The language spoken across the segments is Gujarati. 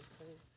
very pretty.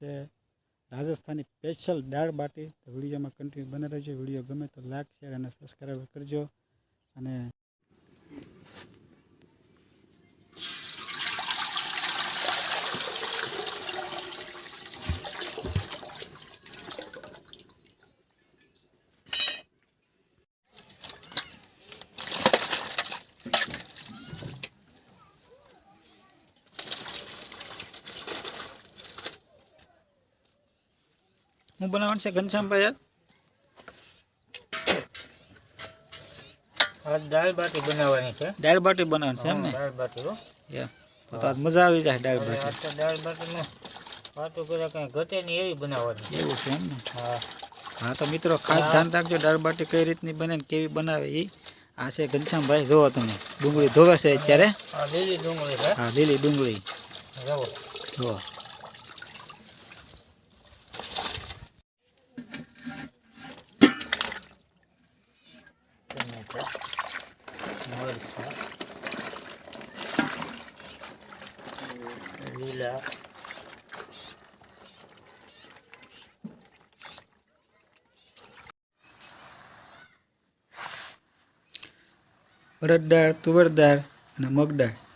છે રાજસ્થાની સ્પેશિયલ દાળ બાટી તો વિડીયોમાં કન્ટિન્યુ બને રહેજો. વીડિયો ગમે તો લાઈક શેર અને સબસ્ક્રાઈબ કરજો. અને હું બનાવવાનું છે ઘનશ્યામભાઈ આ દાળ બાટી બનાવવાની છે. દાળ બાટી બનાવવાની છે એમ ને? દાળ બાટી હો. તો તો આજ મજા આવી જાય દાળ બાટી. દાળ બાટીમાં વાતો કર્યા કઈ ઘટે નહીં એવી બનાવવાની. એવું છે એમ ને? હા. હા તો મિત્રો ખાસ ધ્યાન રાખજો દાળ બાટી કઈ રીતની બને ને કેવી બનાવે એ આ છે ઘનશ્યામભાઈ જોવો તમે. ડુંગળી ધોવે છે અત્યારે. આ લીલી ડુંગળી હા લીલી ડુંગળી. જુઓ જુઓ ટમેટા મરચાં લીલા અડદ દાળ અને મગ દાળ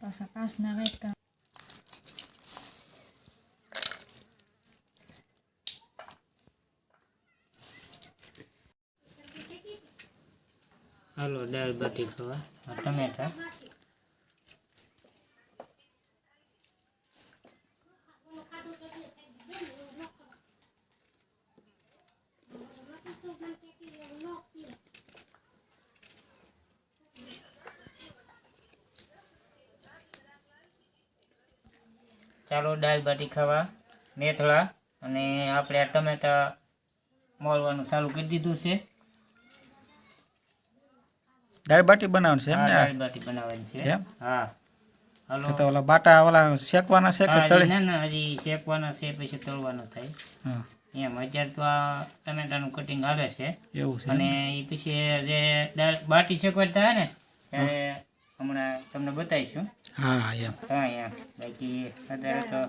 Pasa kasna reka. હાલો દાળ બાટી ખાવા આ ટમેટા ચાલો દાળ બાટી ખાવા મેથળા અને આપણે આ ટમેટા મોરવાનું ચાલુ કરી દીધું છે. દાળ બાટી બનાવવાનું છે દાળ બાટી બનાવવાની છે. હા. હાલો. તો તો ઓલા બાટા ઓલા શેકવાના છે કે તળી? ના ના હજી શેકવાના છે પછી તળવાના થાય. હા. એમ અત્યારે તો આ ટમેટાનું કટિંગ હાલે છે. એવું છે અને એ પછી જે દાળ બાટી શેકવા થાય ને ત્યારે હમણાં તમને બતાવીશું. હા એમ. હા એમ. બાકી અત્યારે તો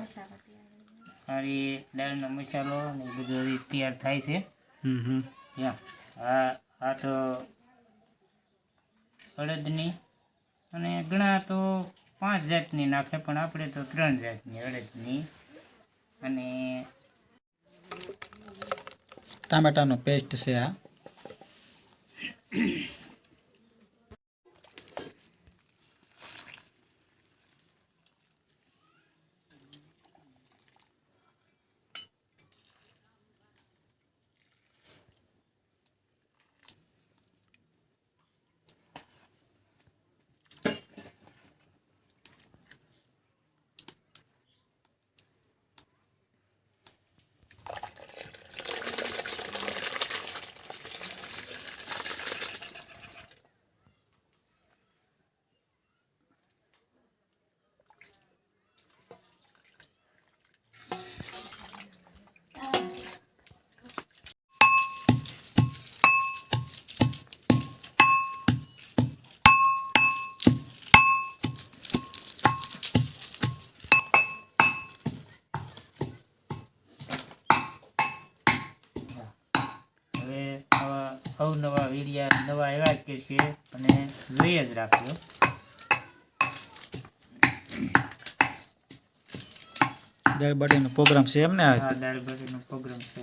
સારી દાળનો મસાલો ને બધું તૈયાર થાય છે. હમ હમ. એમ. આ આ તો અડદની અને ઘણા તો પાંચ જાતની નાખે પણ આપણે તો ત્રણ જાતની અડદની અને ટામેટાનો પેસ્ટ છે આ. હવે આવા અવનવા વીડિયા નવા એવા કે કરશે અને જોઈએ જ રાખજો. દાળ બાટીનો પ્રોગ્રામ છે એમ ને હા દાળ બાટીનો પ્રોગ્રામ છે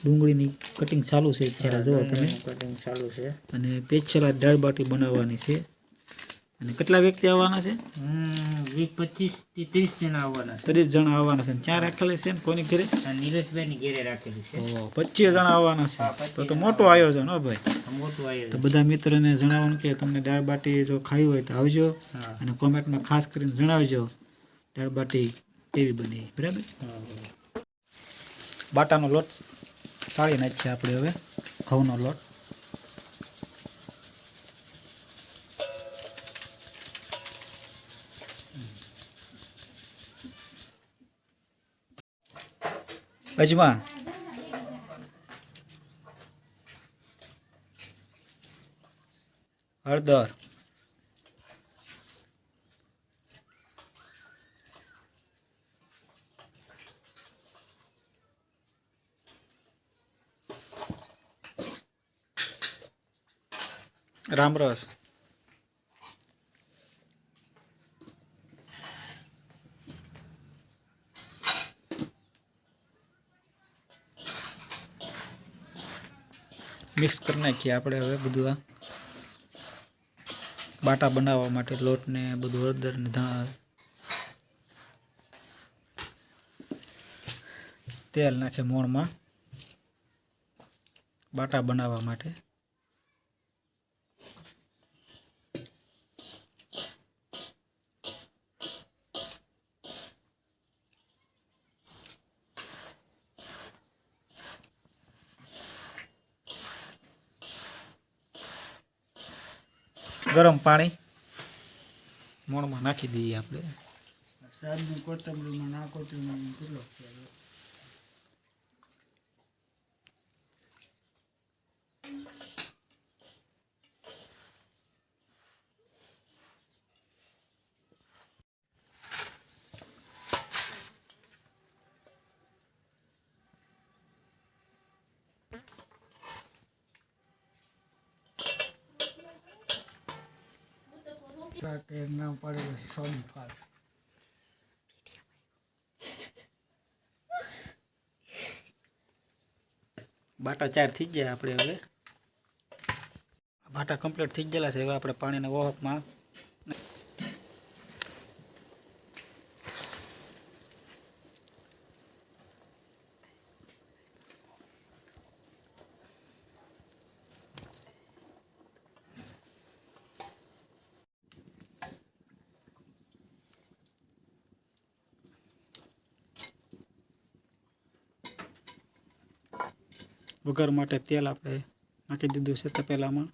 ડુંગળીની કટિંગ ચાલુ છે અત્યારે જુઓ તમે. કટિંગ ચાલુ છે. અને પેચલા દાળ બાટી બનાવવાની છે. અને કેટલા વ્યક્તિ આવવાના છે? વીસ પચીસથી ત્રીસ જણા આવવાના ત્રીસ જણા આવવાના છે. ક્યાં રાખેલી છે ને કોની ઘરે? આ નીલેશભાઈ ની ઘેરે રાખેલી છે. પચીસ જણા આવવાના છે. તો તો મોટું આયોજન હો ભાઈ. મોટું તો બધા મિત્રોને જણાવવાનું કે તમને દાળ બાટી જો ખાવી હોય તો આવજો અને કોમેન્ટમાં ખાસ કરીને જણાવજો દાળ બાટી કેવી બની. બરાબર? બાટાનો લોટ સાળી નાખીએ આપણે હવે ઘઉંનો લોટ. અજમા હળદર. રામરસ. મિક્સ કરી નાખીએ આપણે હવે બધું આ. બાટા બનાવવા માટે લોટને બધું હળદર ને ધા તેલ નાખે મોણમાં. બાટા બનાવવા માટે. ગરમ પાણી મોણમાં નાખી દઈએ આપણે. સાદનું કોથમરીમાં નાખો તો કેટલો નામ પડે સોની ફાલ બાટા ચાર થઈ ગયા આપણે હવે. બાટા કમ્પ્લીટ થઈ ગયેલા છે. હવે આપણે પાણીના વોહકમાં વઘાર માટે તેલ આપણે નાખી દીધું છે તપેલામાં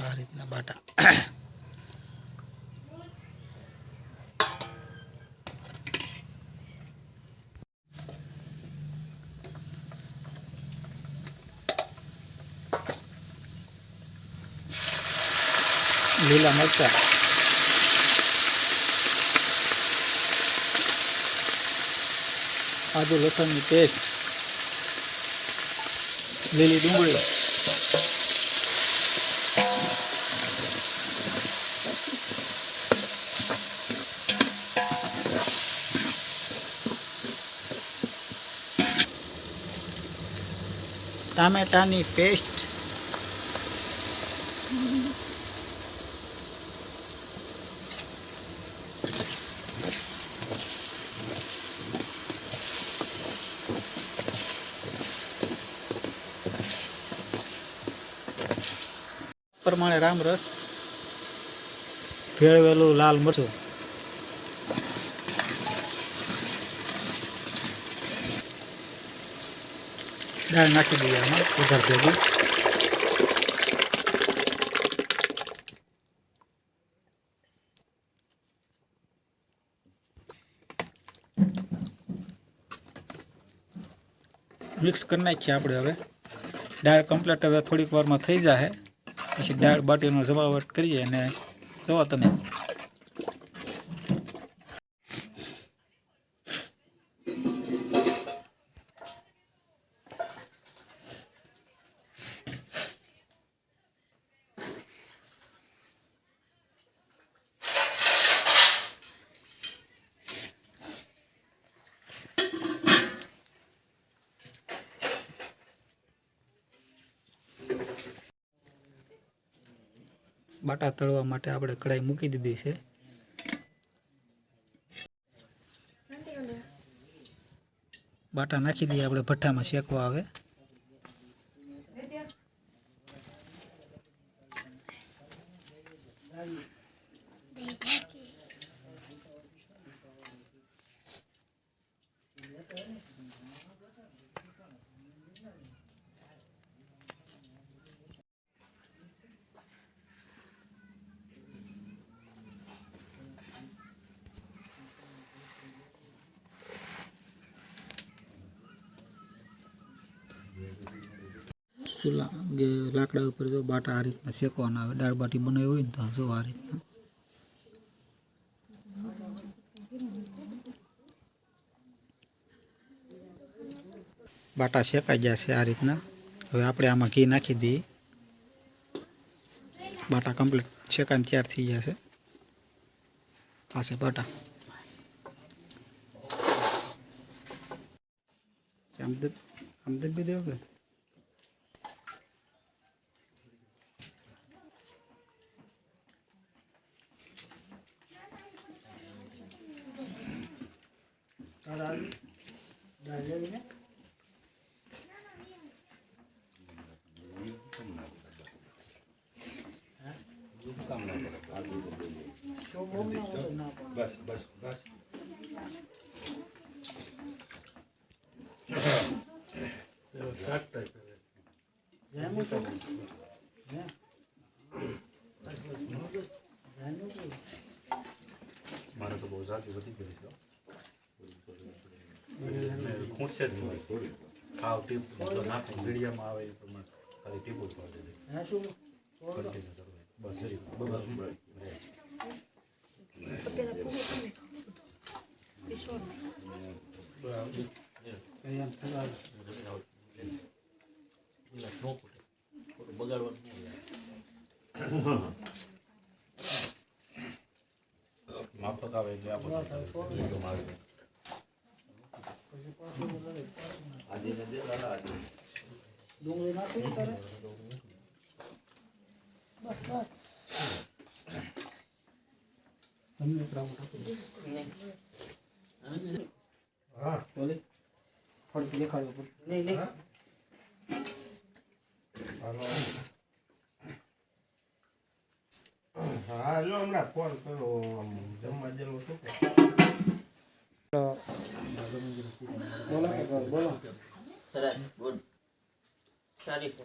આ રીતના બાટા લીલા મરચાં. આદુ લસણની પેસ્ટ. લીલી ડુંગળી. ટામેટાની પેસ્ટ. પ્રમાણે રામરસ ભેળવેલું લાલ મરચું. દાળ નાખી દઈએ આમાં વધારે ભેગી. મિક્સ કરી નાખીએ આપણે હવે. દાળ કમ્પ્લીટ હવે થોડીક વારમાં થઈ જાય પછી દાળ બાટીનો જમાવટ કરીએ અને જોવા તમે. બાટા તળવા માટે આપણે કઢાઈ મૂકી દીધી છે. બાટા નાખી દઈએ, આપણે ભઠ્ઠામાં શેકવા આવે. ચૂલા લાકડા ઉપર જો બાટા આ રીતના શેકવાના આવે, દાળ બાટી બનાવી હોય ને તો જો આ રીતના. બાટા શેકાઈ છે આ રીતના. હવે આપણે આમાં ઘી નાખી દઈએ. બાટા કમ્પ્લીટ શેકાઈને તૈયાર થઈ ગયા છે. પાસે બાટા. આમ દબ આમ દબી દેવો કે મારે તો બહુ જાતિ વધી ગઈ છે ખૂટશે જ નહીં થોડી ખાવ ટીપ તો નાખો મીડિયામાં આવે એ પ્રમાણે ખાલી ટીપો જ પાડી દે કન્ટિન્યુ કરવું બસ જરી બસ માફક આવે એટલે આપણે તમને એક રાઉન્ડ આપી. દઉં. ઓલી થોડીક દેખાડો નહીં નહીં. હા જો હમણાં ફોન કરો જમવા જેવું શું બોલો કે બોલો, બોલો. સરસ ગુડ. સારી છે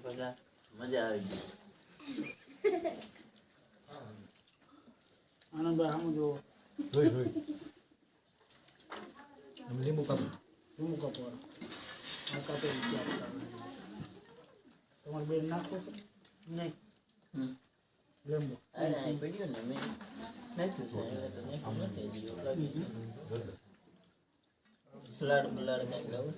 મજા આવી ગઈ. આનંદભાઈ આમ જો લીંબુ કાપો લીંબુ કાપો આ કાપે તમારે બેન નાખો છો નહીં લીંબુ પડ્યું ને મેં નાખ્યું છે સલાડ બલાડ કંઈક લાવું